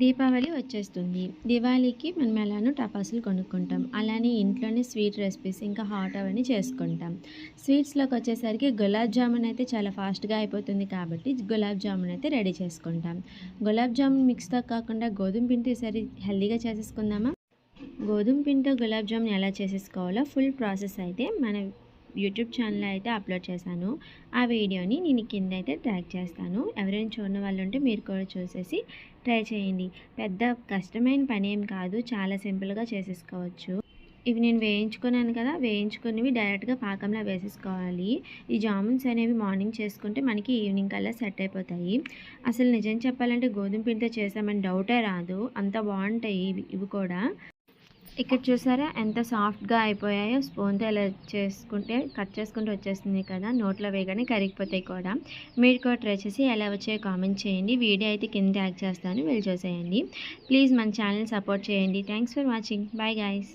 దీపావళి వచ్చేస్తుంది. దివాళీకి మనం ఎలానో టపాసులు కొనుక్కుంటాం. అలానే ఇంట్లోనే స్వీట్ రెసిపీస్ ఇంకా హాట్ అవన్నీ చేసుకుంటాం. స్వీట్స్లోకి వచ్చేసరికి గులాబ్ జామున్ అయితే చాలా ఫాస్ట్గా అయిపోతుంది కాబట్టి గులాబ్ జామున్ అయితే రెడీ చేసుకుంటాం. గులాబ్ జామున్ మిక్స్తో కాకుండా గోధుమ పిండి సరి హెల్దీగా చేసేసుకుందామా? గోధుమ పిండితో గులాబ్ జామున్ ఎలా చేసేసుకోవాలో ఫుల్ ప్రాసెస్ అయితే మన యూట్యూబ్ ఛానల్లో అయితే అప్లోడ్ చేశాను. ఆ వీడియోని నేను కింద అయితే ట్యాగ్ చేస్తాను. ఎవరైనా చూడని వాళ్ళు ఉంటే మీరు కూడా చూసేసి ట్రై చేయండి. పెద్ద కష్టమైన పని ఏం కాదు. చాలా సింపుల్గా చేసేసుకోవచ్చు. ఇవి నేను వేయించుకున్నాను కదా వేయించుకున్నవి డైరెక్ట్గా పాకంలో వేసేసుకోవాలి. ఈ జామున్స్ అనేవి మార్నింగ్ చేసుకుంటే మనకి ఈవినింగ్ కల్లా సెట్ అయిపోతాయి. అసలు నిజం చెప్పాలంటే గోధుమ పిండితో చేసామని డౌటే రాదు. అంత బాగుంటాయి ఇవి ఇవి కూడా. ఇక్కడ చూసారా? ఎంత సాఫ్ట్గా అయిపోయాయో స్పూన్తో ఇలా చేసుకుంటే కట్ చేసుకుంటూ వచ్చేస్తుంది కదా నోట్లో వేయగానే కరిగిపోతాయి కూడా. మీరు కూడా ట్రై చేసి ఎలా వచ్చాయో కామెంట్ చేయండి. వీడియో అయితే కింద యాడ్ చేస్తాను వెళ్ళి చూసేయండి. ప్లీజ్ మన ఛానల్ సపోర్ట్ చేయండి. Thanks for watching. Bye guys.